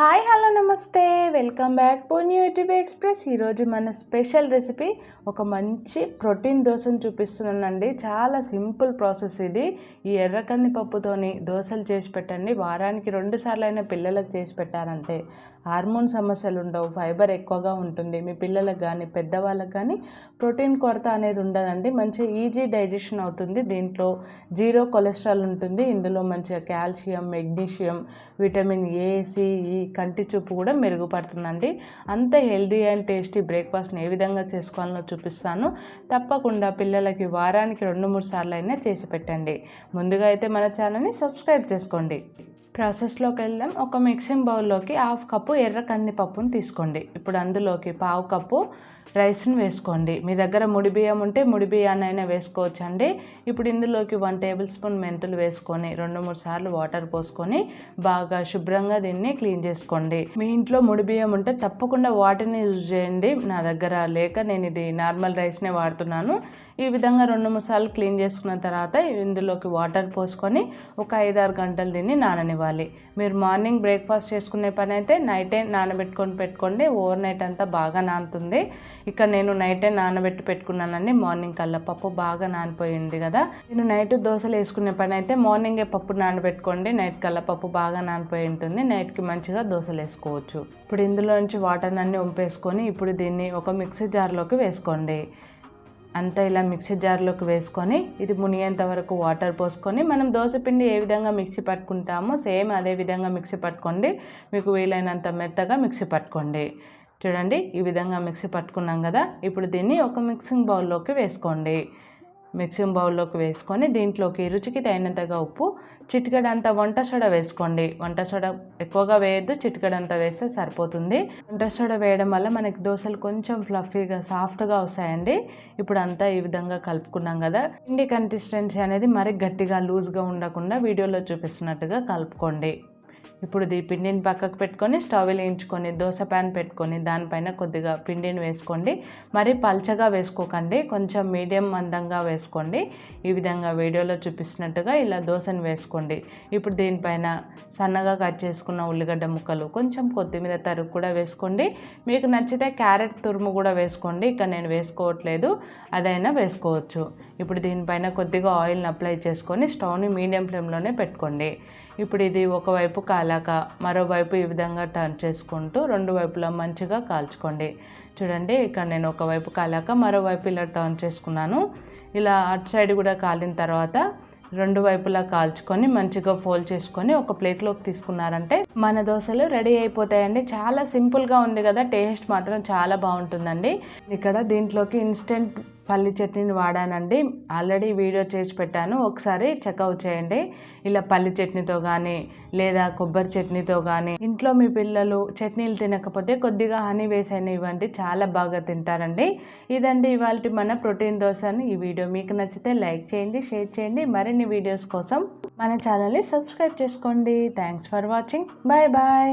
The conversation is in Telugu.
హాయ్ హలో నమస్తే. Welcome back Punya YouTube express. ఈరోజు మన స్పెషల్ రెసిపీ ఒక మంచి ప్రోటీన్ దోశను చూపిస్తున్నానండి. చాలా సింపుల్ ప్రాసెస్ ఇది. ఈ ఎర్రకంది పప్పుతోని దోశలు చేసి పెట్టండి. వారానికి రెండు సార్లు అయినా పిల్లలకు చేసి పెట్టారంటే హార్మోన్ సమస్యలు ఉండవు ఫైబర్ ఎక్కువగా ఉంటుంది. మీ పిల్లలకు కానీ పెద్దవాళ్ళకి కానీ ప్రోటీన్ కొరత అనేది ఉండదండి. మంచి ఈజీ డైజెషన్ అవుతుంది. దీంట్లో జీరో కొలెస్ట్రాల్ ఉంటుంది. ఇందులో మంచిగా calcium magnesium vitamin A C E కంటి చూపు కూడా మెరుగుపడుతుందండి. అంత హెల్దీ అండ్ టేస్టీ బ్రేక్ఫాస్ట్ని ఏ విధంగా చేసుకోవాలనో చూపిస్తాను. తప్పకుండా పిల్లలకి వారానికి రెండు మూడు సార్లు అయినా చేసి పెట్టండి. ముందుగా అయితే మన ఛానల్ని సబ్స్క్రైబ్ చేసుకోండి. ప్రాసెస్లోకి వెళ్దాం. ఒక మిక్సింగ్ బౌల్లోకి హాఫ్ కప్పు ఎర్ర కందిపప్పును తీసుకోండి. ఇప్పుడు అందులోకి పావు కప్పు రైస్ని వేసుకోండి. మీ దగ్గర ముడి బియ్యం ఉంటే ముడి బియ్యాన్నైనా వేసుకోవచ్చు అండి ఇప్పుడు ఇందులోకి వన్ టేబుల్ స్పూన్ మెంతులు వేసుకొని రెండు మూడు సార్లు వాటర్ పోసుకొని బాగా శుభ్రంగా దీన్ని క్లీన్ చేసుకోండి. మీ ఇంట్లో ముడి బియ్యం ఉంటే తప్పకుండా వాటిని యూజ్ చేయండి. నా దగ్గర లేక నేను ఇది నార్మల్ రైస్నే వాడుతున్నాను. ఈ విధంగా రెండు మూడు సార్లు క్లీన్ చేసుకున్న తర్వాత ఇందులోకి వాటర్ పోసుకొని ఒక ఐదారు గంటలు దీన్ని నాననివ్వాలి. మీరు మార్నింగ్ బ్రేక్ఫాస్ట్ చేసుకునే పని అయితే నైటే నానబెట్టుకొని పెట్టుకోండి. ఓవర్ నైట్ అంతా బాగా నానుతుంది. ఇక్కడ నేను నైటే నానబెట్టి పెట్టుకున్నానండి. మార్నింగ్ కల్లా పప్పు బాగా నానిపోయింది కదా. నేను నైట్ దోశలు వేసుకునే పని అయితే మార్నింగే పప్పు నానబెట్టుకోండి. నైట్ కల్లా పప్పు బాగా నానిపోయి ఉంటుంది. నైట్కి మంచిగా దోశలు వేసుకోవచ్చు ఇప్పుడు ఇందులో నుంచి వాటర్ అన్ని ఉంపేసుకొని ఇప్పుడు దీన్ని ఒక మిక్సీ జార్లోకి వేసుకోండి. అంతా ఇలా మిక్సీ జార్లోకి వేసుకొని ఇది మునిగేంత వరకు వాటర్ పోసుకొని మనం దోశ పిండి ఏ విధంగా మిక్సీ పట్టుకుంటామో సేమ్ అదే విధంగా మిక్సీ పట్టుకోండి. మీకు వీలైనంత మెత్తగా మిక్సీ పట్టుకోండి. చూడండి ఈ విధంగా మిక్సీ పట్టుకున్నాం కదా. ఇప్పుడు దీన్ని ఒక మిక్సింగ్ బౌల్లోకి వేసుకోండి. మిక్సింగ్ బౌల్లోకి వేసుకొని దీంట్లోకి రుచికి తగినంతగా ఉప్పు చిటికడంత వంట సోడా వేసుకోండి. వంట సోడా ఎక్కువగా వేయద్దు చిటికడంత వేస్తే సరిపోతుంది. వంట సోడా వేయడం వల్ల మనకి దోశలు కొంచెం ఫ్లఫీగా సాఫ్ట్గా వస్తాయండి. ఇప్పుడు అంతా ఈ విధంగా కలుపుకున్నాం కదా. పిండి కన్సిస్టెన్సీ అనేది మరి గట్టిగా లూజ్గా ఉండకుండా వీడియోలో చూపిస్తున్నట్టుగా కలుపుకోండి. ఇప్పుడు ఈ పిండిని పక్కకు పెట్టుకొని స్టవ్ వేయించుకొని దోశ ప్యాన్ పెట్టుకొని దానిపైన కొద్దిగా పిండిని వేసుకోండి. మరి పల్చగా వేసుకోకండి కొంచెం మీడియం మందంగా వేసుకోండి. ఈ విధంగా వీడియోలో చూపిస్తున్నట్టుగా ఇలా దోశను వేసుకోండి. ఇప్పుడు దీనిపైన సన్నగా కట్ చేసుకున్న ఉల్లిగడ్డ ముక్కలు కొంచెం కొత్తిమీర తరుగు కూడా వేసుకోండి. మీకు నచ్చితే క్యారెట్ తురుము కూడా వేసుకోండి ఇక్కడ నేను వేసుకోవట్లేదు అదైనా వేసుకోవచ్చు. ఇప్పుడు దీనిపైన కొద్దిగా ఆయిల్ని అప్లై చేసుకొని స్టవ్ని మీడియం ఫ్లేమ్లోనే పెట్టుకోండి. ఇప్పుడు ఇది ఒకవైపు కాలాక మరోవైపు ఈ విధంగా టర్న్ చేసుకుంటూ రెండు వైపులా మంచిగా కాల్చుకోండి. చూడండి ఇక్కడ నేను ఒకవైపు కాలాక మరోవైపు ఇలా టర్న్ చేసుకున్నాను. ఇలా అటు సైడ్ కూడా కాలిన తర్వాత రెండు వైపులా కాల్చుకొని మంచిగా ఫోల్డ్ చేసుకొని ఒక ప్లేట్లోకి తీసుకున్నారంటే మన దోశలు రెడీ అయిపోతాయండి. చాలా సింపుల్గా ఉంది కదా టేస్ట్ మాత్రం చాలా బాగుంటుందండి. ఇక్కడ దీంట్లోకి ఇన్స్టెంట్ పల్లి చట్నీని వాడానండి. ఆల్రెడీ వీడియో చేసి పెట్టాను. ఒకసారి చెక్అవుట్ చేయండి. ఇలా పల్లి చట్నీతో కానీ లేదా కొబ్బరి చట్నీతో కానీ ఇంట్లో మీ పిల్లలు చట్నీలు తినకపోతే కొద్దిగా హనీ వేసైనా ఇవ్వండి. చాలా బాగా తింటారండి. ఇదండి ఇవాళ మన ప్రోటీన్ దోశని ఈ వీడియో. మీకు నచ్చితే లైక్ చేయండి షేర్ చేయండి. మరిన్ని వీడియోస్ కోసం మన ఛానల్ని సబ్స్క్రైబ్ చేసుకోండి. Thanks for watching. Bye bye.